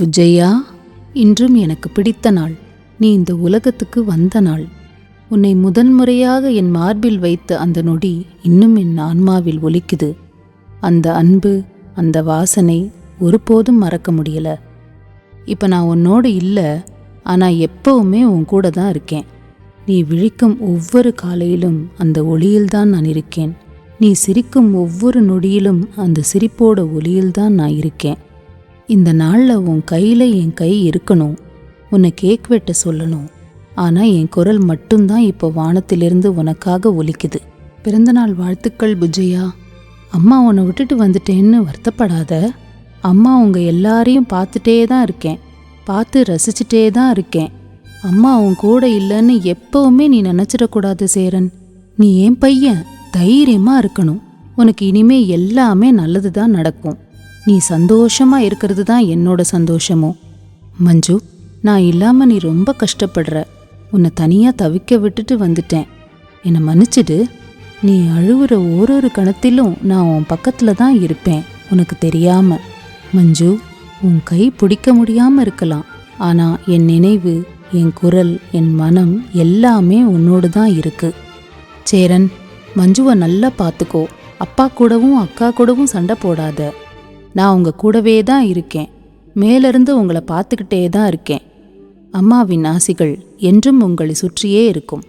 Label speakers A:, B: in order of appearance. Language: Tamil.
A: உஜ்ஜையா இன்றும் எனக்கு பிடித்த நாள். நீ இந்த உலகத்துக்கு வந்த நாள். உன்னை முதன்முறையாக என் மார்பில் வைத்த அந்த நொடி இன்னும் என் ஆன்மாவில் ஒலிக்குது. அந்த அன்பு அந்த வாசனை ஒருபோதும் மறக்க முடியல. இப்போ நான் உன்னோடு இல்லை ஆனால் எப்பவுமே உன் கூட தான் இருக்கேன். நீ விழிக்கும் ஒவ்வொரு காலையிலும் அந்த ஒளியில்தான் நான் இருக்கேன். நீ சிரிக்கும் ஒவ்வொரு நொடியிலும் அந்த சிரிப்போட ஒளியில்தான் நான் இருக்கேன். இந்த நாளில் உன் கையில் என் கை இருக்கணும். உன்னை கேக் வெட்ட சொல்லணும். ஆனால் என் குரல் மட்டும்தான் இப்போ வானத்திலிருந்து உனக்காக ஒலிக்குது. பிறந்தநாள் வாழ்த்துக்கள் புஜையா. அம்மா உன்னை விட்டுட்டு வந்துட்டேன்னு வருத்தப்படாத. அம்மா உங்கள் எல்லாரையும் பார்த்துட்டே தான் இருக்கேன். பார்த்து ரசிச்சுட்டே தான் இருக்கேன். அம்மா உன் கூட இல்லைன்னு எப்பவுமே நீ நினச்சிடக்கூடாது சேரன். நீ என் பையன். தைரியமாக இருக்கணும். உனக்கு இனிமே எல்லாமே நல்லது தான் நடக்கும். நீ சந்தோஷமா இருக்கிறது தான் என்னோட சந்தோஷமும் மஞ்சு நான் இல்லாம நீ ரொம்ப கஷ்டப்படுற. உன்னை தனியா தவிக்க விட்டுட்டு வந்துட்டேன். என்னை மன்னிச்சிடு. நீ அழுவுற ஓரொரு கணத்திலும் நான் உன் பக்கத்துல தான் இருப்பேன் உனக்கு தெரியாம. மஞ்சு உன் கை பிடிக்க முடியாம இருக்கலாம். ஆனா என் நினைவு என் குரல் என் மனம் எல்லாமே உன்னோடு தான் இருக்கு. சேரன் மஞ்சுவை நல்லா பார்த்துக்கோ அப்பா கூடவும் அக்கா கூடவும் சண்டை போடாத. நான் உங்கள் கூடவே தான் இருக்கேன். மேலிருந்து உங்களை பார்த்துக்கிட்டே தான் இருக்கேன். அம்மாவின் ஆசிகள் என்றும் உங்களை சுற்றியே இருக்கும்.